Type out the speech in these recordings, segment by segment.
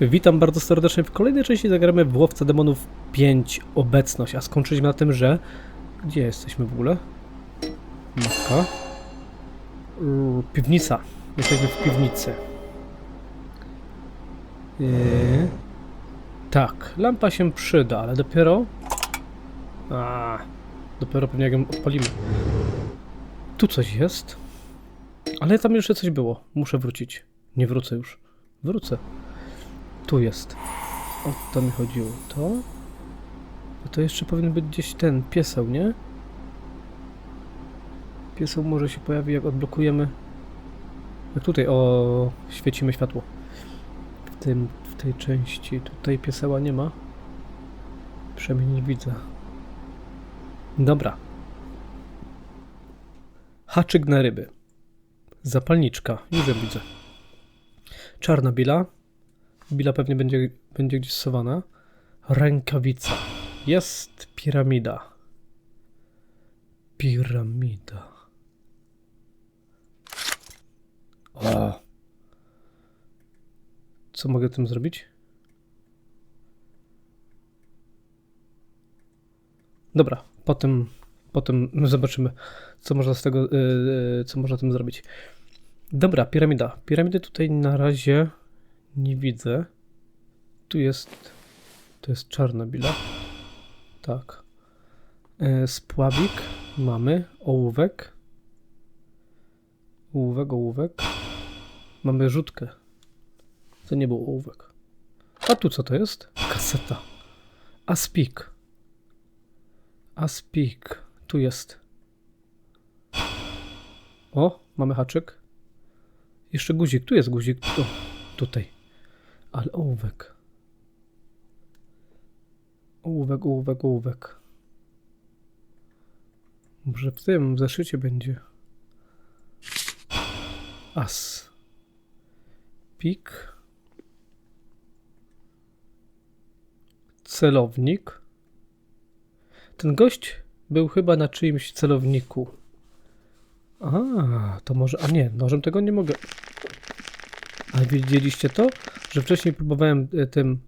Witam bardzo serdecznie. W kolejnej części zagramy w Łowca Demonów 5 Obecność, a skończyliśmy na tym, że... Gdzie jesteśmy w ogóle? Mapka. Yy, Piwnica. Jesteśmy w piwnicy. Yy. Tak, lampa się przyda, ale dopiero... A, dopiero pewnie jak ją odpalimy. Tu coś jest. Ale tam jeszcze coś było. Muszę wrócić. Nie wrócę już. Wrócę. Tu jest. O to mi chodziło. To? A to jeszcze powinien być gdzieś ten pieseł, nie? Pieseł może się pojawi jak odblokujemy. Jak tutaj, o, świecimy światło. W tym, w tej części. Tutaj pieseła nie ma. Przynajmniej nie widzę. Dobra. Haczyk na ryby. Zapalniczka. Ją widzę. Czarna bila. Bila pewnie będzie, będzie gdzieś schowana. Rękawica. Jest piramida. Piramida. O. Co mogę tym zrobić? Dobra, potem, potem zobaczymy, co można z tego, yy, co można tym zrobić. Dobra, piramida. Piramidy tutaj na razie nie widzę. Tu jest. To jest czarna bila. Tak. E, spławik mamy. Ołówek. Ołówek, ołówek. Mamy rzutkę. To nie był ołówek. A tu co to jest? Kaseta. Aspik. Aspik. Tu jest. O, mamy haczyk. Jeszcze guzik. Tu jest guzik. O, tutaj. Ale ołówek. Ołówek, ołówek, ołówek. Może w tym w zeszycie będzie. As. Pik. Celownik. Ten gość był chyba na czyimś celowniku. A, to może. A nie, nożem tego nie mogę. Ale widzieliście to? Że wcześniej próbowałem e, tym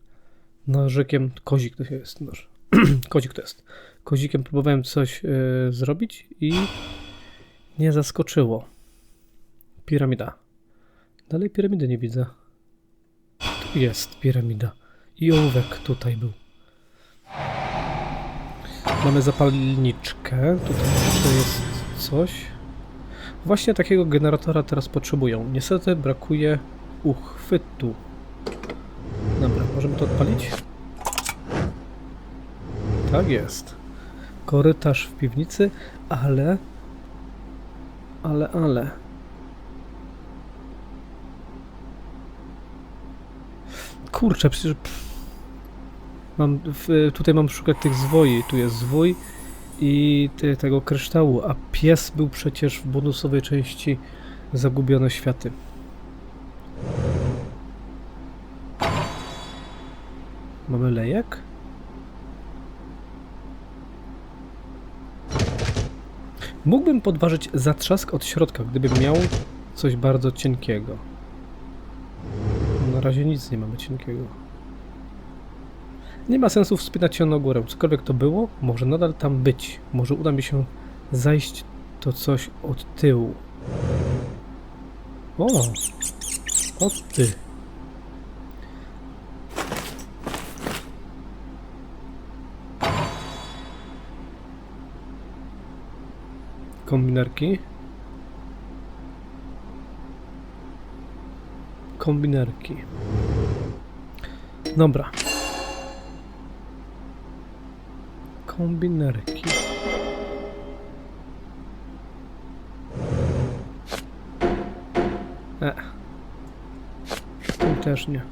nożykiem. Kozik to jest noż. Kozik to jest. Kozikiem próbowałem coś e, zrobić i nie zaskoczyło. Piramida. Dalej piramidy nie widzę. Tu jest piramida. I ołówek tutaj był. Mamy zapalniczkę. Tutaj jeszcze jest coś. Właśnie takiego generatora teraz potrzebują. Niestety brakuje uchwytu. Dobra, możemy to odpalić? Tak jest. Korytarz w piwnicy, ale... Ale, ale... Kurczę, przecież... Mam, w, tutaj mam szukać tych zwoi. Tu jest zwój i ty, tego kryształu, a pies był przecież w bonusowej części Zagubione Światy. Mamy lejek? Mógłbym podważyć zatrzask od środka, gdybym miał coś bardzo cienkiego. Na razie nic nie mamy cienkiego. Nie ma sensu wspinać się na górę. Cokolwiek to było, może nadal tam być. Może uda mi się zajść to coś od tyłu. O! O ty! Kombinerki. Kombinerki. Dobra. Kombinerki. Też nie.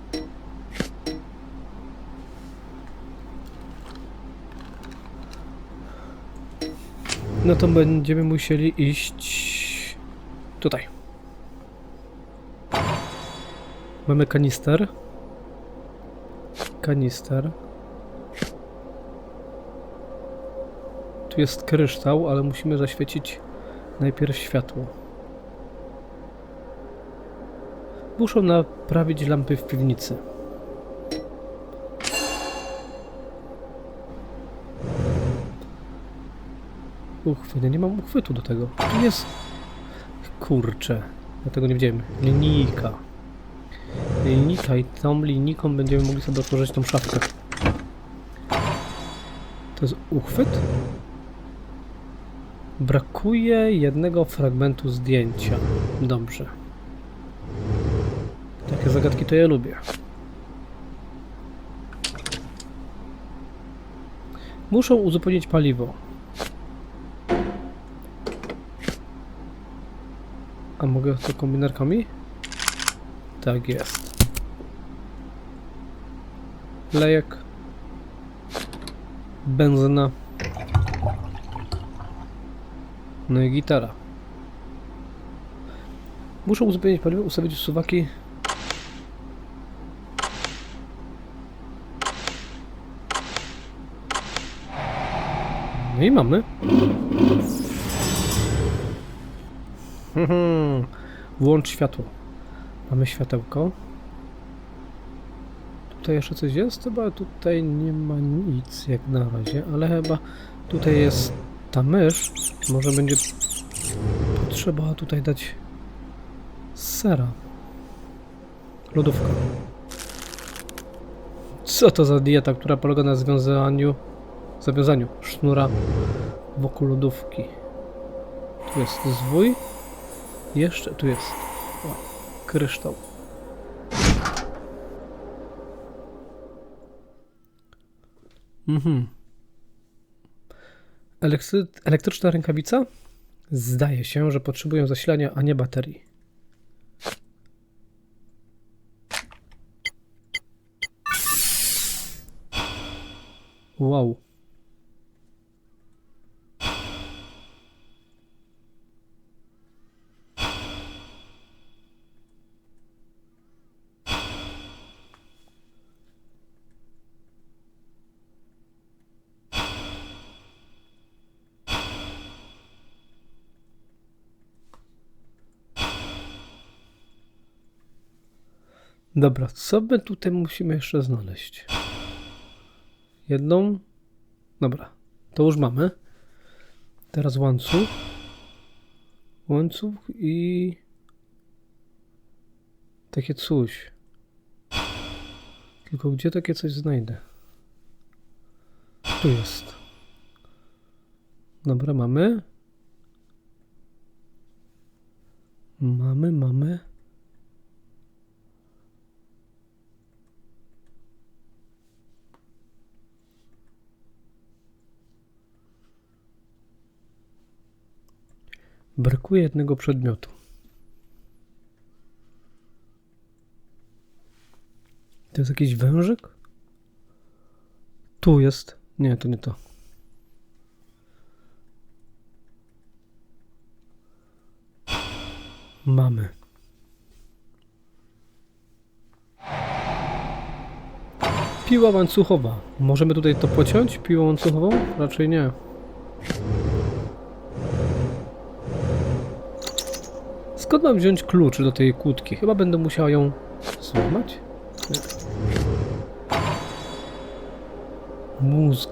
No to będziemy musieli iść tutaj. Mamy kanister. Kanister. Tu jest kryształ, ale musimy zaświecić najpierw światło. Muszą naprawić lampy w piwnicy. Uchwyty. Nie mam uchwytu do tego. Tu jest... Kurczę. Ja tego nie widziałem. Linika, Linijka i tą linijką będziemy mogli sobie otworzyć tą szafkę. To jest uchwyt? Brakuje jednego fragmentu zdjęcia. Dobrze. Takie zagadki to ja lubię. Muszą uzupełnić paliwo. A mogę to kombinerkami? Tak jest. Lejek. Benzyna. No i gitara. Muszę uzupełnić paliwo, ustawić suwaki. No i mamy. Włącz światło. Mamy światełko. Tutaj jeszcze coś jest? Chyba tutaj nie ma nic jak na razie, ale chyba tutaj jest ta mysz. Może będzie potrzeba tutaj dać sera. Lodówka. Co to za dieta, która polega na związaniu, zawiązaniu sznura wokół lodówki? Tu jest zwój. Jeszcze tu jest o, kryształ. Mhm. Elektry elektryczna rękawica? Zdaje się, że potrzebują zasilania, a nie baterii. Wow. Dobra, co my tutaj musimy jeszcze znaleźć? Jedną. Dobra, to już mamy. Teraz łańcuch. Łańcuch i. Takie coś. Tylko gdzie takie coś znajdę? Tu jest. Dobra, mamy. Mamy, mamy. Brakuje jednego przedmiotu. To jest jakiś wężyk? Tu jest. Nie, to nie to. Mamy. Piła łańcuchowa. Możemy tutaj to pociąć? Piłą łańcuchową? Raczej nie. Skąd mam wziąć klucz do tej kłódki? Chyba będę musiał ją złamać? Mózg.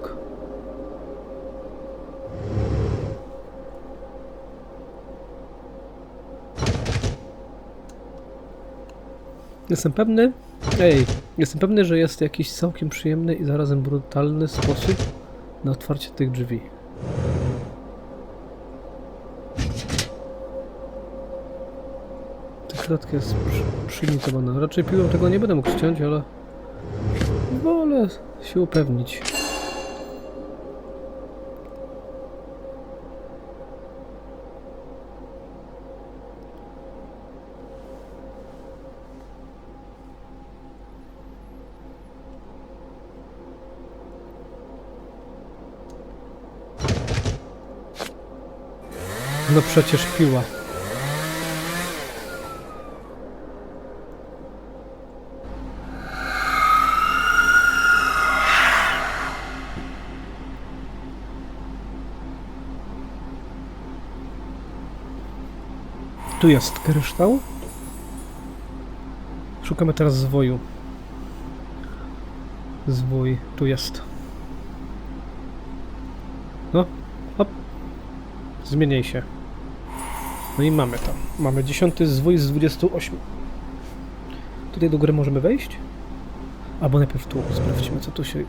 Jestem pewny, ej, jestem pewny, że jest jakiś całkiem przyjemny i zarazem brutalny sposób na otwarcie tych drzwi. Ta kratka jest przy, przyimitowana. Raczej piłą tego nie będę mógł ściąć, ale wolę się upewnić. No przecież piła. Tu jest kryształ. Szukamy teraz zwoju. Zwój, tu jest. No, hop. zmieniaj się. No i mamy to. Mamy 10 zwój z 28. Tutaj do góry możemy wejść? Albo najpierw tu. Sprawdźmy, co tu się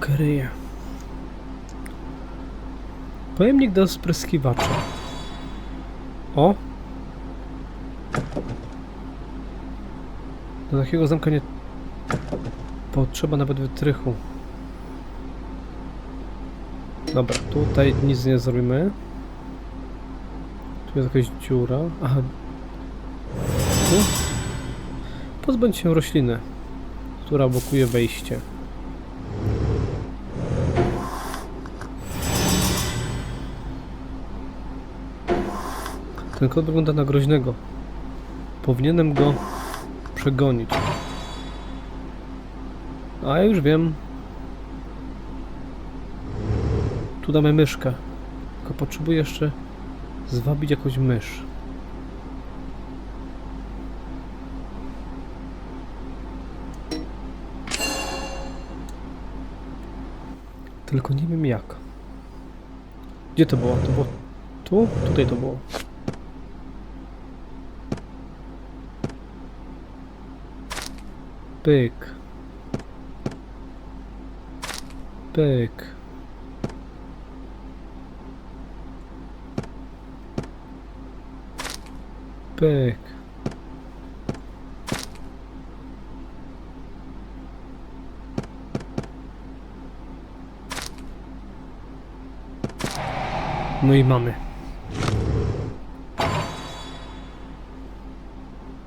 kryje. Pojemnik do spryskiwacza. O! Do takiego zamka nie potrzeba nawet wytrychu. Dobra, tutaj nic nie zrobimy. Tu jest jakaś dziura. Aha. Pozbądź się rośliny, która blokuje wejście. Ten kot wygląda na groźnego. Powinienem go przegonić. A ja już wiem. Tu damy myszkę. Tylko potrzebuję jeszcze zwabić jakąś mysz. Tylko nie wiem jak. Gdzie to było? To było tu? Tutaj to było. Pyk. Pyk. Pyk. No i mamy.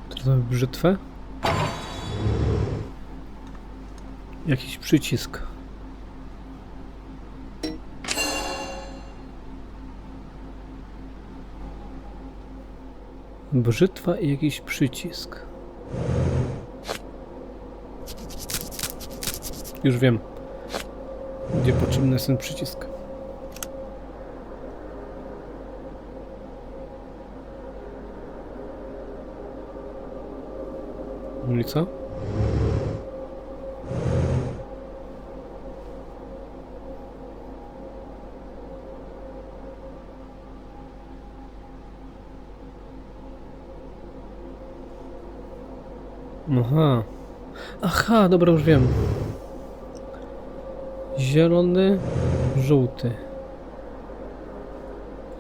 Teraz mamy brzytwę. Jakiś przycisk. Brzytwa i jakiś przycisk. Już wiem, gdzie potrzebny jest ten przycisk. No i co? Aha. Aha, dobra, już wiem. Zielony, żółty.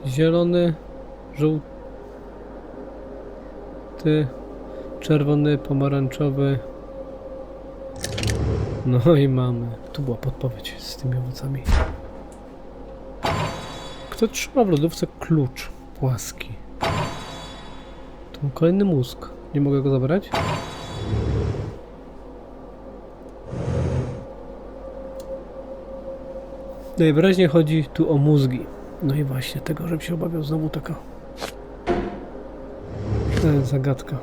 Zielony, żółty, czerwony, pomarańczowy. No i mamy. Tu była podpowiedź z tymi owocami. Kto trzyma w lodówce klucz płaski? To kolejny mózg. Nie mogę go zabrać? Najwyraźniej chodzi tu o mózgi. No i właśnie tego, żebym się obawiał znowu taka e, zagadka.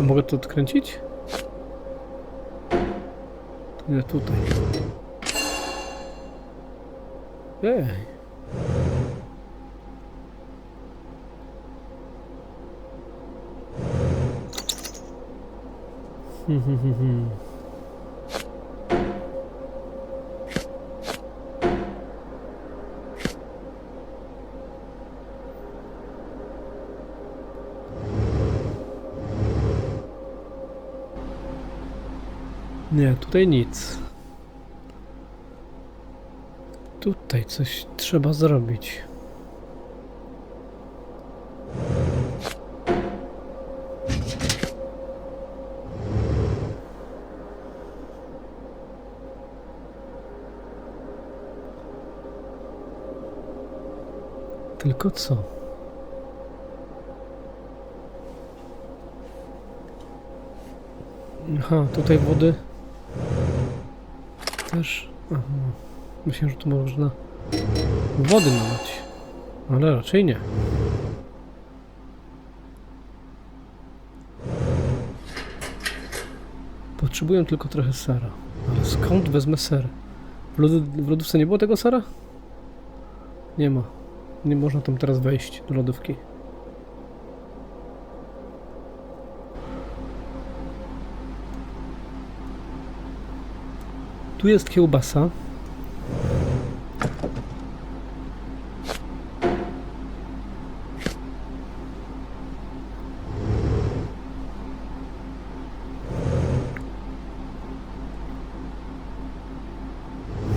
A mogę to odkręcić? Nie tutaj. Ej. Hmm, hmm, hmm, hmm. Nie, tutaj nic. Tutaj coś trzeba zrobić. Tylko co? Aha, tutaj wody też. Że tu można wody nalać. Ale raczej nie. Potrzebuję tylko trochę sera. Ale skąd wezmę ser? W, w lodówce nie było tego sera? Nie ma. Nie można tam teraz wejść do lodówki. Tu jest kiełbasa.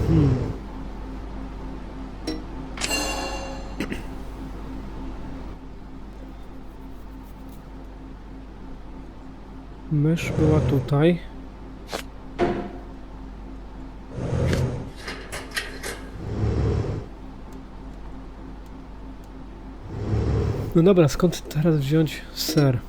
Hmm. mysz była tutaj. No dobra, skąd teraz wziąć ser?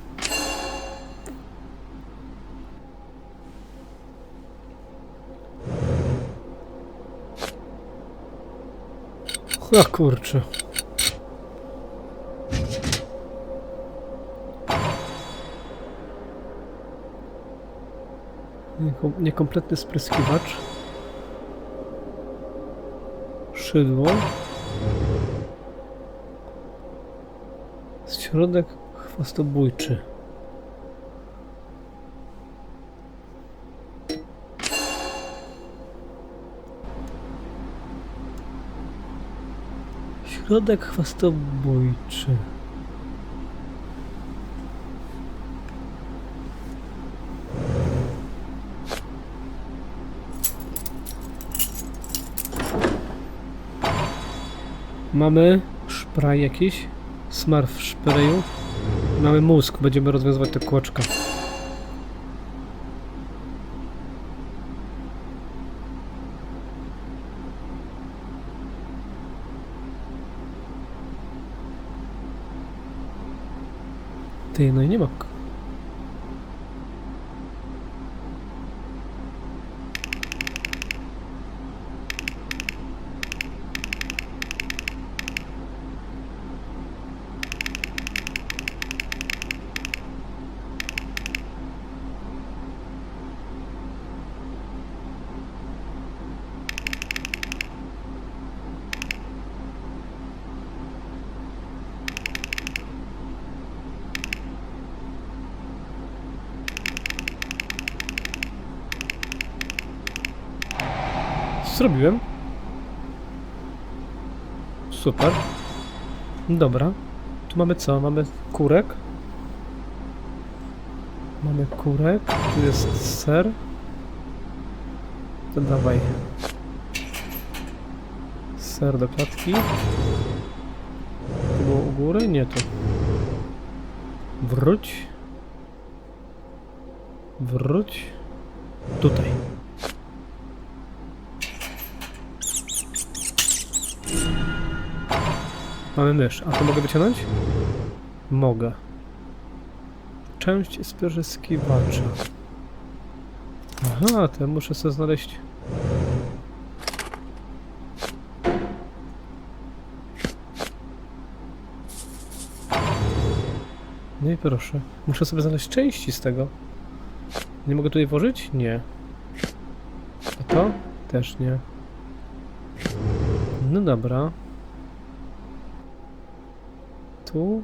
A kurczę. Nieko- Niekompletny spryskiwacz. Szydło. Środek chwastobójczy. Środek chwastobójczy. Mamy szpraj jakiś. Smar w szpreju. Mamy mózg, będziemy rozwiązywać te kłoczka. Ty, no i nie ma. Zrobiłem. Super. Dobra. Tu mamy co? Mamy kurek. Mamy kurek. Tu jest ser. To dawaj. Ser do klatki. Tu było u góry? Nie tu. Wróć. Wróć. Tutaj. Mamy mysz. A to mogę wyciągnąć? Mogę. Część spryskiwacza. Aha, to muszę sobie znaleźć. No i proszę. Muszę sobie znaleźć części z tego. Nie mogę tutaj włożyć? Nie. A to? Też nie. No dobra. Tu.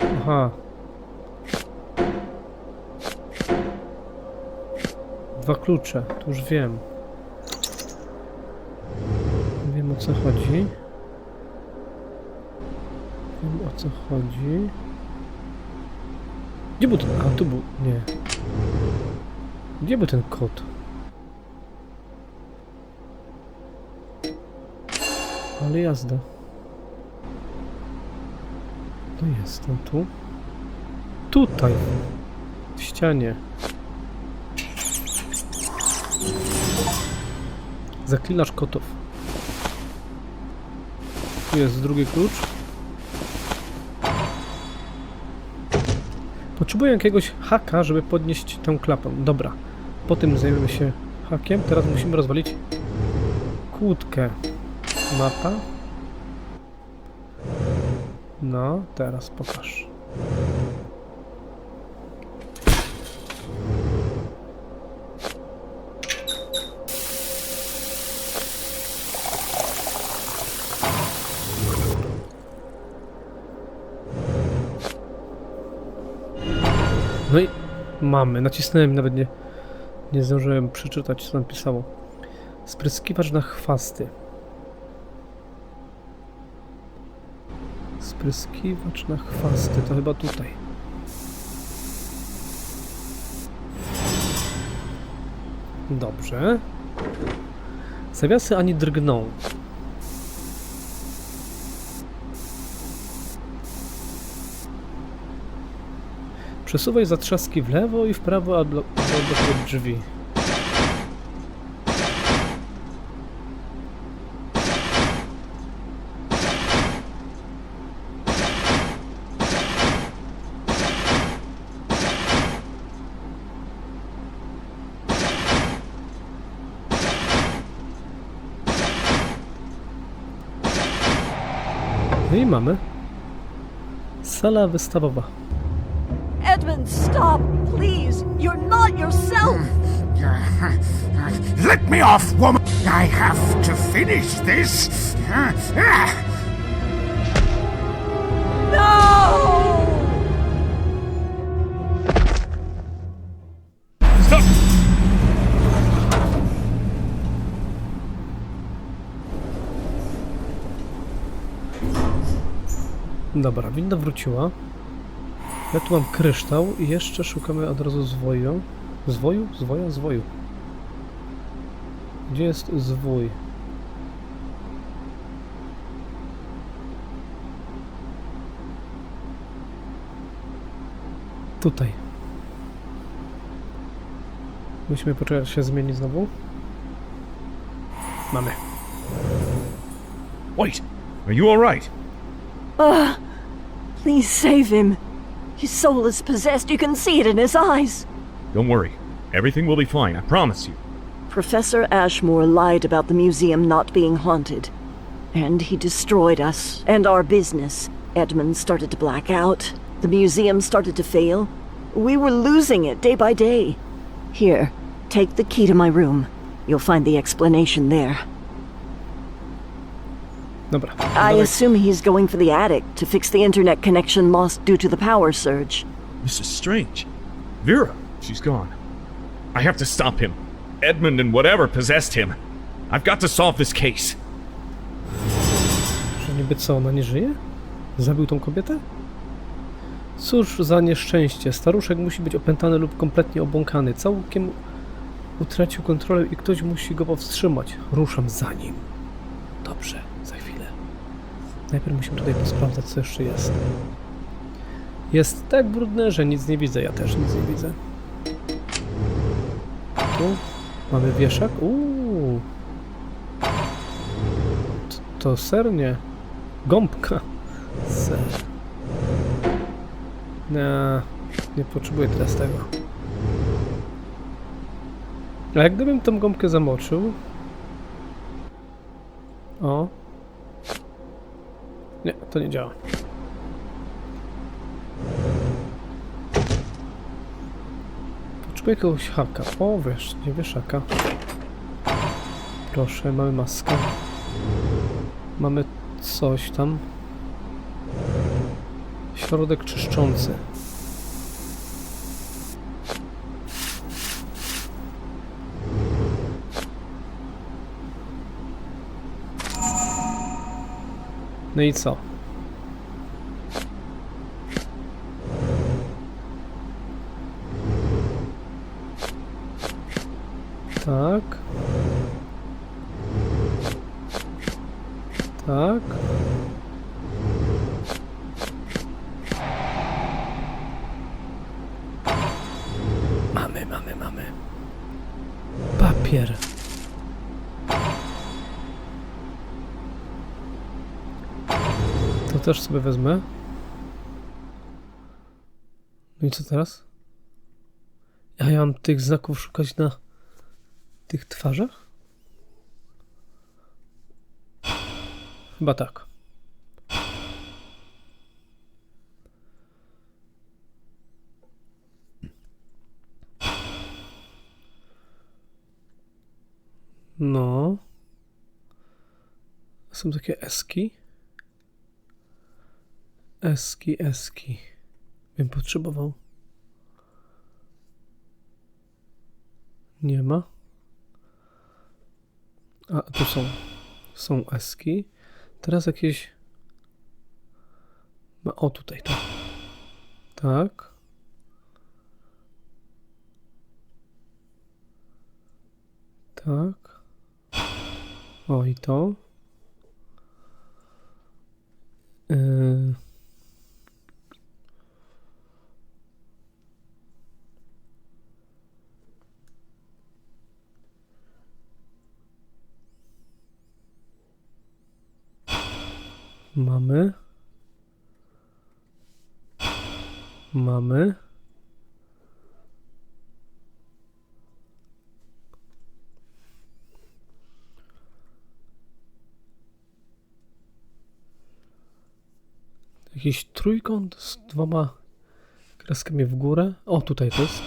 Aha. Dwa klucze, to już wiem. Wiem o co chodzi. Wiem o co chodzi. Gdzie był ten... A, tu był... Nie. Gdzie był ten kot? Ale jazda. To jest, no tu. Tutaj. W ścianie. Zaklinasz kotów. Tu jest drugi klucz. Potrzebuję jakiegoś haka, żeby podnieść tę klapę. Dobra. Po tym zajmiemy się hakiem. Teraz musimy rozwalić kłódkę. Mapa. No, teraz pokaż. No i mamy. Nacisnąłem, nawet nie, nie zdążyłem przeczytać, co tam pisało. Spryskiwacz na chwasty. Spryskiwacz na chwasty, to chyba tutaj. Dobrze. Zawiasy ani drgną. Przesuwaj zatrzaski w lewo i w prawo, albo odblokuj drzwi. Mamy. Sala wystawowa. Edmund, stop, please. You're not yourself. Let me off, woman! I have to finish this! Dobra, winda wróciła. Ja tu mam kryształ i jeszcze szukamy od razu zwoju. Zwoju? Zwoja? Zwoju. Gdzie jest zwój? Tutaj. Musimy poczekać, się zmieni znowu. Mamy. Wait! Are you alright? Please save him. His soul is possessed. You can see it in his eyes. Don't worry. Everything will be fine, I promise you. Professor Ashmore lied about the museum not being haunted. And he destroyed us and our business. Edmund started to black out. The museum started to fail. We were losing it day by day. Here, take the key to my room. You'll find the explanation there. Dobra. I dawaj. assume he's going for the attic to fix the internet connection lost due to the power surge. This is strange. Vera, she's gone. I have to stop him. Edmund and whatever possessed him. I've got to solve this case. Że niby co, ona nie żyje? Zabił tą kobietę? Cóż za nieszczęście. Staruszek musi być opętany lub kompletnie obłąkany. Całkiem utracił kontrolę i ktoś musi go powstrzymać. Ruszam za nim. Dobrze. Najpierw musimy tutaj posprawdzać, co jeszcze jest. Jest tak brudne, że nic nie widzę. Ja też nic nie widzę. Tu mamy wieszak. Uuu. To, to ser nie. Gąbka. Ser. Nie, nie potrzebuję teraz tego. A jak gdybym tą gąbkę zamoczył... O. Nie, to nie działa. Potrzebuję jakiegoś haka. O, wiesz, nie wieszaka. Proszę, mamy maskę. Mamy coś tam. Środek czyszczący. No i co? Też sobie wezmę. No i co teraz? Ja mam tych znaków szukać na tych twarzach? Chyba tak. No. Są takie eski. Eski, eski. Bym potrzebował. Nie ma. A, tu są. Są eski. Teraz jakieś... No, o, tutaj to. Tak. Tak. O, i to. Yy. Mamy. Mamy. Jakiś trójkąt z dwoma kreskami w górę. O, tutaj to jest.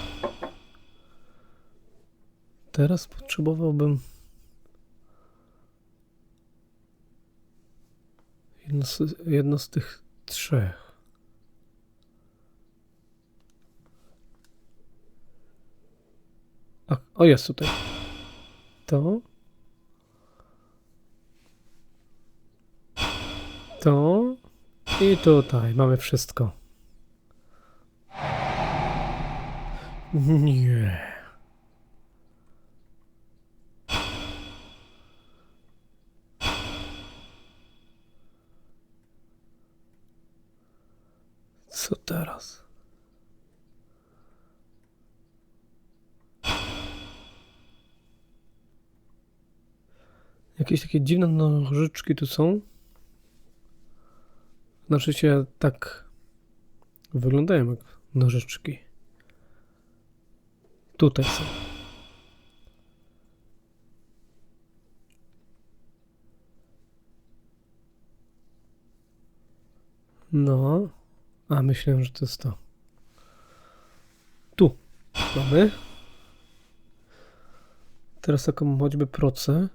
Teraz potrzebowałbym jedno z, jedno z tych trzech. A, o, jest tutaj. To. To. I tutaj mamy wszystko. Nie. Co teraz? Jakieś takie dziwne nożyczki tu są. Znaczy się tak wyglądają jak nożyczki. Tutaj są. No. A myślałem, że to jest to. Tu mamy. Teraz taką choćby procę.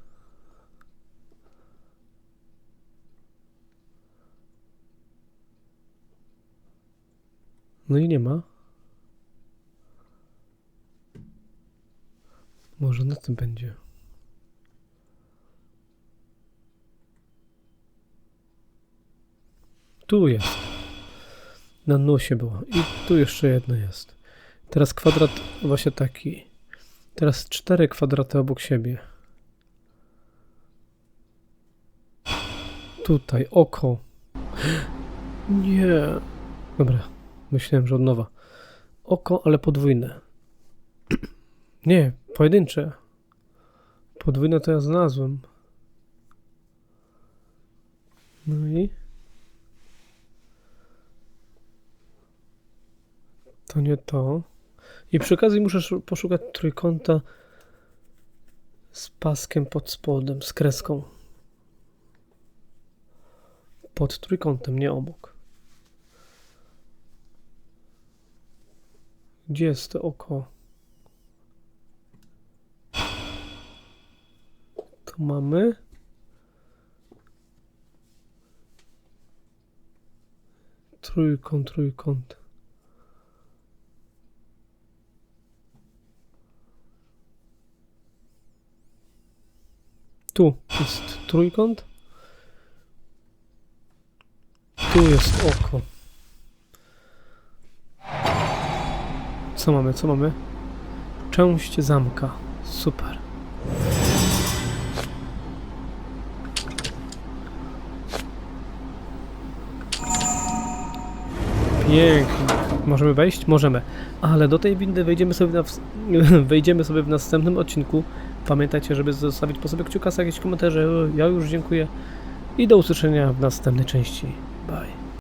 No i nie ma. Może na tym będzie. Tu jest. Na nosie było. I tu jeszcze jedno jest. Teraz kwadrat właśnie taki. Teraz cztery kwadraty obok siebie. Tutaj oko. Nie. Dobra. Myślałem, że od nowa. Oko, ale podwójne. Nie, pojedyncze. Podwójne to ja znalazłem. No i. To nie to. I przy okazji muszę szu- poszukać trójkąta z paskiem pod spodem, z kreską. Pod trójkątem, nie obok. Gdzie jest to oko? To mamy. Trójkąt, trójkąt. Tu jest trójkąt. Tu jest oko. Co mamy, co mamy? Część zamka. Super. Pięknie. Możemy wejść? Możemy. Ale do tej windy wejdziemy sobie, na, wejdziemy sobie w następnym odcinku. Pamiętajcie, żeby zostawić po sobie kciuka, jakieś komentarze. Ja już dziękuję. I do usłyszenia w następnej części. Bye.